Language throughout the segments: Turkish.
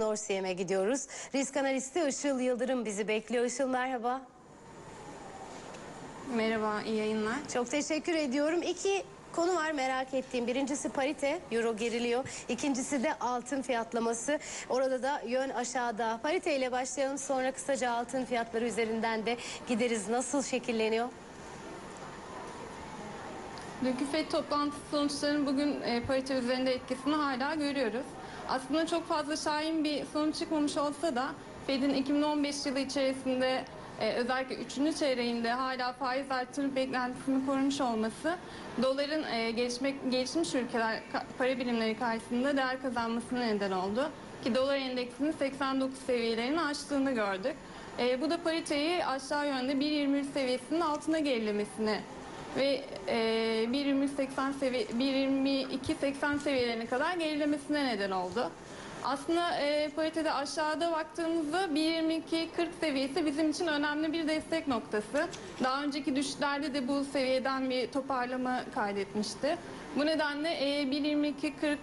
Norsiyem'e gidiyoruz. Risk analisti Işıl Yıldırım bizi bekliyor. Işıl merhaba. Merhaba, iyi yayınlar. Çok teşekkür ediyorum. İki konu var merak ettiğim. Birincisi parite, euro geriliyor. İkincisi de altın fiyatlaması. Orada da yön aşağıda. Parite ile başlayalım sonra kısaca altın fiyatları üzerinden de gideriz. Nasıl şekilleniyor? Dünkü FED toplantısı sonuçlarının bugün e, parite üzerinde etkisini hala görüyoruz. Aslında çok fazla şahin bir sonuç çıkmamış olsa da FED'in 2015 yılı içerisinde e, özellikle 3. çeyreğinde hala faiz artırım beklentisini korumuş olması doların e, gelişmek, gelişmiş ülkeler para birimleri karşısında değer kazanmasına neden oldu. Ki dolar endeksinin 89 seviyelerini aştığını gördük. E, bu da pariteyi aşağı yönde 1.23 seviyesinin altına gerilemesine ve e, 1.20-80 seviye 1.22-80 seviyelerine kadar gerilemesine neden oldu. Aslında e, paritede aşağıda baktığımızda 1.22-40 seviyesi bizim için önemli bir destek noktası. Daha önceki düşüşlerde de bu seviyeden bir toparlama kaydetmişti. Bu nedenle e, 1.22-40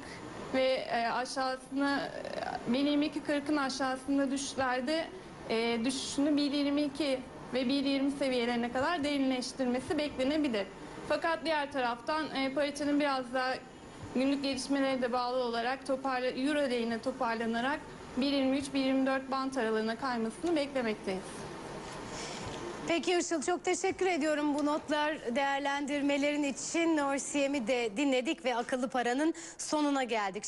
ve e, aşağısına e, 1.22-40'ın aşağısında düşüşlerde e, düşüşünü 1.22 ve 1.20 seviyelerine kadar derinleştirmesi beklenebilir. Fakat diğer taraftan e, paritenin biraz daha günlük gelişmelere de bağlı olarak toparla, Euro lehine toparlanarak 1.23-1.24 bant aralığına kaymasını beklemekteyiz. Peki Işıl çok teşekkür ediyorum bu notlar değerlendirmelerin için. Norsiyem'i de dinledik ve akıllı paranın sonuna geldik.